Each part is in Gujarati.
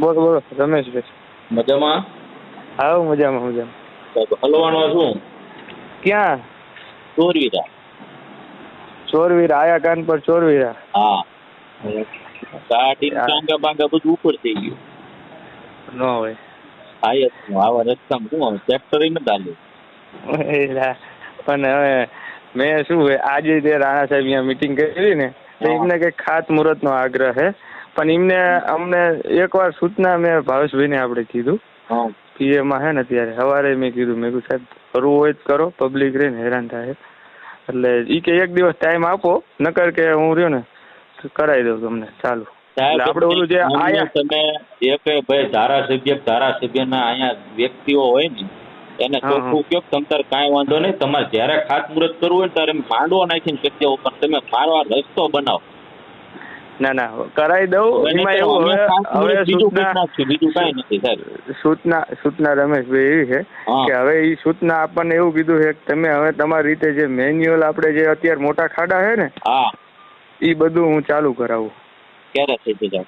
બોલો બોલો રમેશભાઈ મજામાં? આવો મજામાં મજામાં. હલવાનો છું. ક્યાં? ચોરવીરા. ચોરવીરા આયા કાન પર ચોરવીરા. હા. ગાડી ટાંગા બાંગા બધું ઉપર થઈ ગયું. ન હોય. આયત આવા રસ્તામાં શું હવે ટ્રેક્ટર નથી ચાલ્યું પણ હવે મેં શું આજે તે રાણા સાહેબ અહીંયા મીટિંગ કરી ને તો એમને કઈ ખાત મુહૂર્ત નો આગ્રહ છે પણ એમને અમને એકવાર સૂચના મેં ભાવેશભાઈને આપણે કીધું. પીએમાં હે ને ત્યારે સવારે મેં કીધું મેં કીધું સાહેબ કરવું હોય તો કરો પબ્લિક રહીને હેરાન થાય. એટલે ઈ કે એક દિવસ ટાઈમ આપો નકર કે હું રહ્યો ને કરાવી દઉં તમને ચાલુ. આપણે ઓલું જે આયા તમે એક ભાઈ ધારાસભ્ય ધારાસભ્યના અહીંયા વ્યક્તિઓ હોય ને એને. ચોખ્ખું કયો કાંઈ વાંધો નહીં તમારે જ્યારે ખાતમુહૂર્ત કરવું હોય ત્યારે માંડવો નાખીને શક્ય ઉપર તમે મારવા રસ્તો બનાવો. ના ના કરાવી દઉં. એમાં એવું હવે હવે સૂચના બીજું કાંઈ નથી સાહેબ. સૂચના સૂચના રમેશભાઈ એવી છે કે હવે એ સૂચના આપણને એવું કીધું છે કે તમે હવે તમારી રીતે જે મેન્યુઅલ આપણે જે અત્યારે મોટા ખાડા છે ને હા. એ બધું હું ચાલુ કરાવું. ક્યારે થઈ જશે.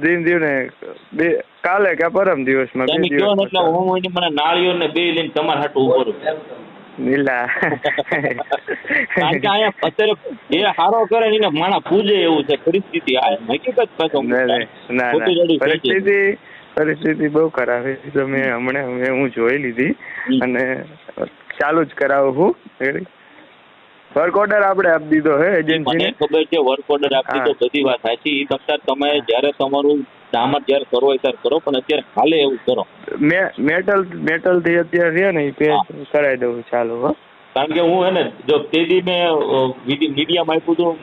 દિન દિવ ને બે કાલે કે પરમ દિવસમાં બે દિવસ મને નાળીઓ ને બે લઈને તમારા હાટું ઊભો રહું કારણ કે અહીંયા અત્યારે એ હારો કરે ને એને માણા પૂજે એવું છે. પરિસ્થિતિ આ હકીકત ના. પરિસ્થિતિ પરિસ્થિતિ બહુ ખરાબ છે. તો મેં હમણાં હું જોઈ લીધી અને ચાલુ જ કરાવું હું. વર્ક ઓર્ડર આપણે આપી દીધો હે એજન્સીને ખબર છે વર્ક ઓર્ડર આપી દીધો. બધી વાત સાચી. એ તમે જ્યારે તમારું દામત જયારે કરો હોય ત્યારે કરો પણ અત્યારે હાલે એવું કરો. મે મેટલ મેટલથી અત્યારે છે ને એ કરાવી દઉં ચાલુ હો. કારણ કે હું હે ને જો તે દી મેં મીડિયામાં આપ્યું હતું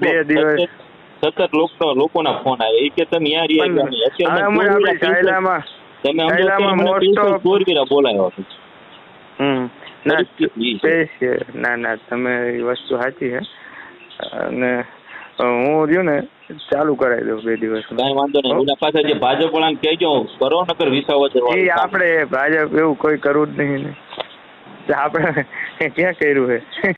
બે દિવસ. સતત લોકો લોકોના ફોન આવે. એ કે તમે યાર યાર અત્યારે તમે અમદાવાદ ચોરવીરા બોલાયો હતો ના. ના ના તમે એ વસ્તુ સાચી છે. અને હું રહ્યું ને ચાલુ કરાવી દઉં બે દિવસ. કઈ વાંધો નહીં. એના પાછળ જે ભાજપ વાળા કહેજો કરો નકર વિસાવદર એ આપણે ભાજપ એવું કોઈ કરવું જ નહીં ને. આપણે ક્યાં કર્યું છે